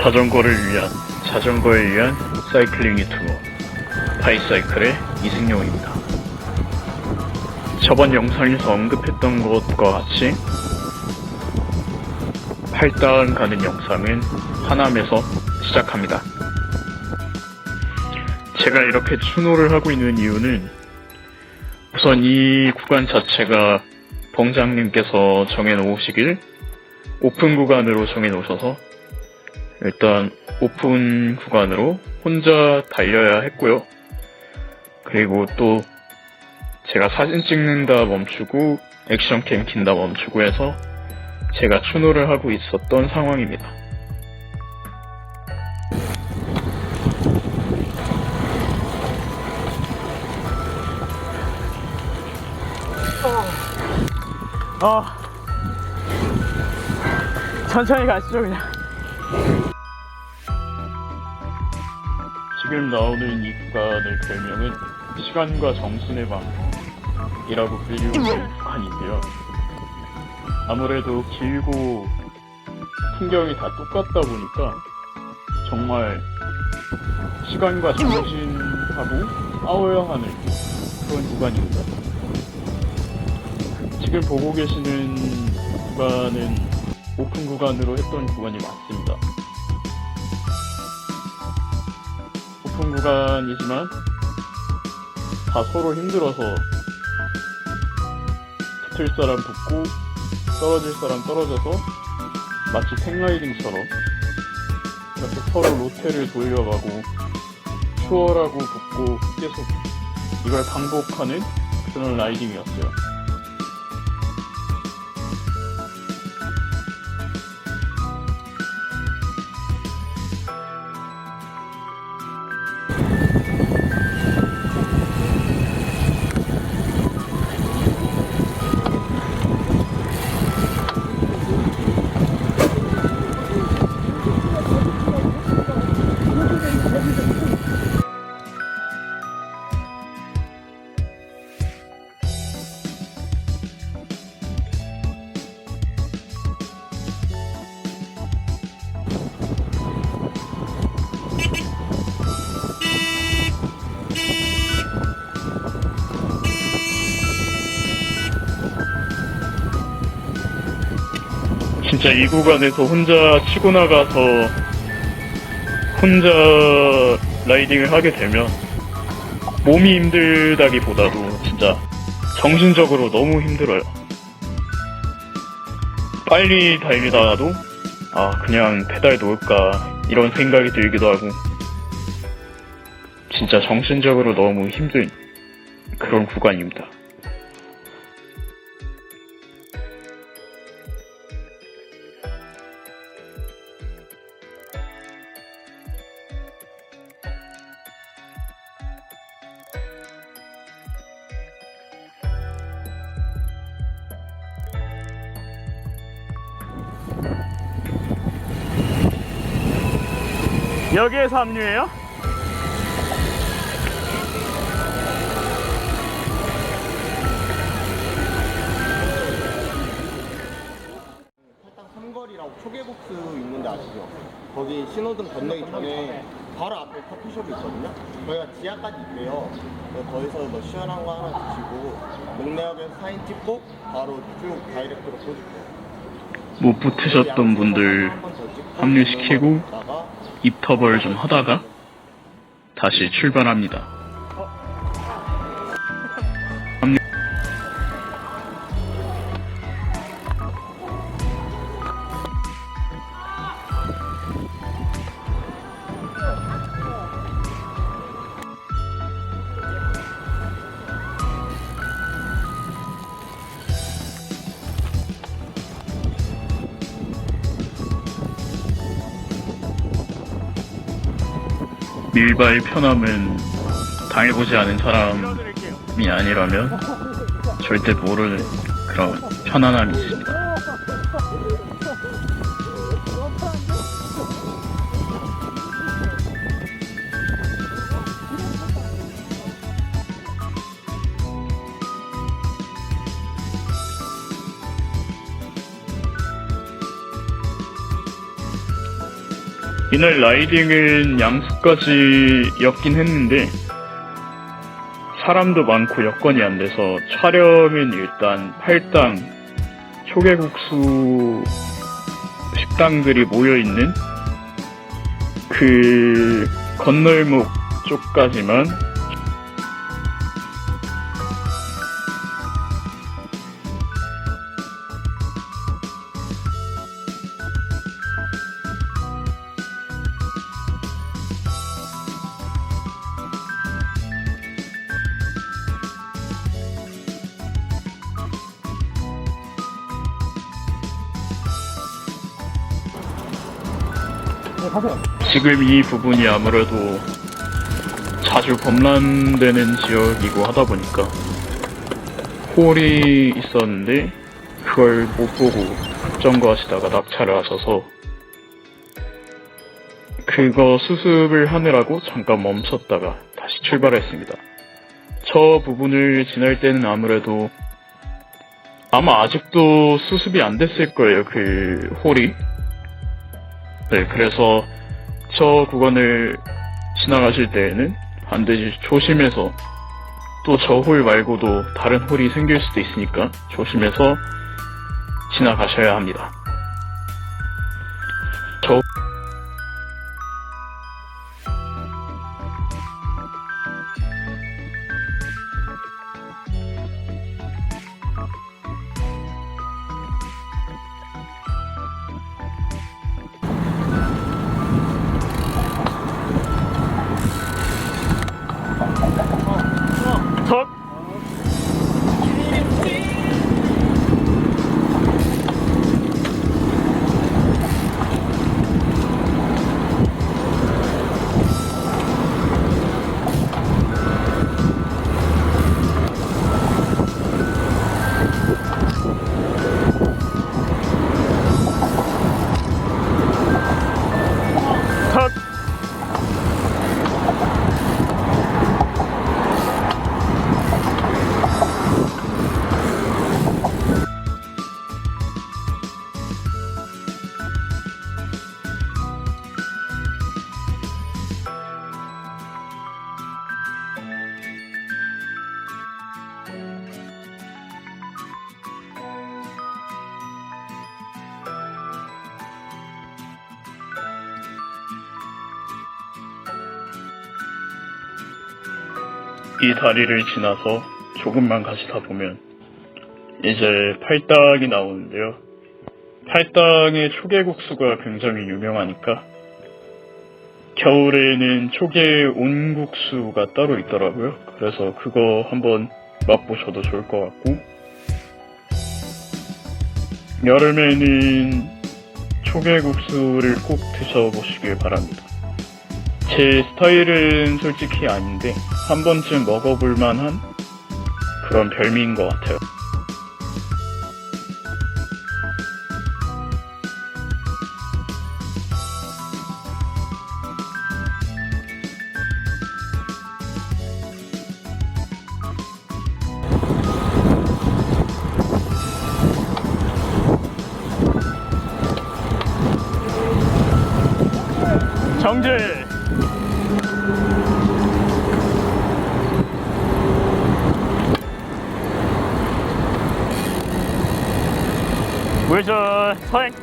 자전거를 위한 자전거에 위한 사이클링 유튜버 바이사이클의 이승용입니다. 저번 영상에서 언급했던 것과 같이 팔당 가는 영상은 하남에서 시작합니다. 제가 이렇게 추노를 하고 있는 이유는 우선 이 구간 자체가 벙장님께서 정해놓으시길 오픈 구간으로 정해놓으셔서 일단 오픈 구간으로 혼자 달려야 했고요. 그리고 또 제가 사진 찍는다 멈추고 액션 캠 킨다 멈추고 해서 제가 추노를 하고 있었던 상황입니다. 어. 천천히 가시죠 그냥. 지금 나오는 이 구간의 별명은 시간과 정신의 방이라고 불리우는 구간인데요. 아무래도 길고 풍경이 다 똑같다 보니까 정말 시간과 정신하고 싸워야 하는 그런 구간입니다. 지금 보고 계시는 구간은 오픈 구간으로 했던 구간이 맞습니다. 오픈 구간이지만 다 서로 힘들어서 붙을 사람 붙고 떨어질 사람 떨어져서 마치 탱라이딩처럼 이렇게 서로 로테를 돌려가고 추월하고 붙고 계속 이걸 반복하는 그런 라이딩이었어요. 진짜 이 구간에서 혼자 치고 나가서 혼자 라이딩을 하게 되면 몸이 힘들다기보다도 진짜 정신적으로 너무 힘들어요. 빨리 달리다가도 아 그냥 페달 놓을까 이런 생각이 들기도 하고 진짜 정신적으로 너무 힘든 그런 구간입니다. 여기에서 합류해요? 삼거리라고 초계복수 있는데 아시죠? 거기 신호등 건너기 전에 바로 앞에 커피숍이 있거든요. 거기가 지하까지 있대요. 그래서 거기서 뭐 시원한 거 하나 드시고 목내역에서 사진 찍고 바로 쭉 다이렉트로 꽂을게요. 못 붙으셨던 분들 합류시키고 입터벌 좀 하다가 다시 출발합니다. 밀바의 편함은 당해보지 않은 사람이. 아니라면 절대 모를 그런 편안함이 있습니다. 이날 라이딩은 양수까지였긴 했는데 사람도 많고 여건이 안 돼서 촬영은 일단 팔당 초계국수 식당들이 모여 있는 그 건널목 쪽까지만 지금 이 부분이 아무래도 자주 범람되는 지역이고 하다 보니까 홀이 있었는데 그걸 못 보고 급정거하시다가 낙차를 하셔서 그거 수습을 하느라고 잠깐 멈췄다가 다시 출발했습니다. 저 부분을 지날 때는 아무래도 아마 아직도 수습이 안 됐을 거예요, 그 홀이. 네, 그래서 저 구간을 지나가실 때에는 반드시 조심해서 또 저 홀 말고도 다른 홀이 생길 수도 있으니까 조심해서 지나가셔야 합니다. 저 이 다리를 지나서 조금만 가시다 보면 이제 팔당이 나오는데요. 팔당의 초계국수가 굉장히 유명하니까 겨울에는 초계 온국수가 따로 있더라고요. 그래서 그거 한번 맛보셔도 좋을 것 같고 여름에는 초계국수를 꼭 드셔보시길 바랍니다. 제 스타일은 솔직히 아닌데 한 번쯤 먹어볼 만한 그런 별미인 것 같아요. 정질. 우회전 서행.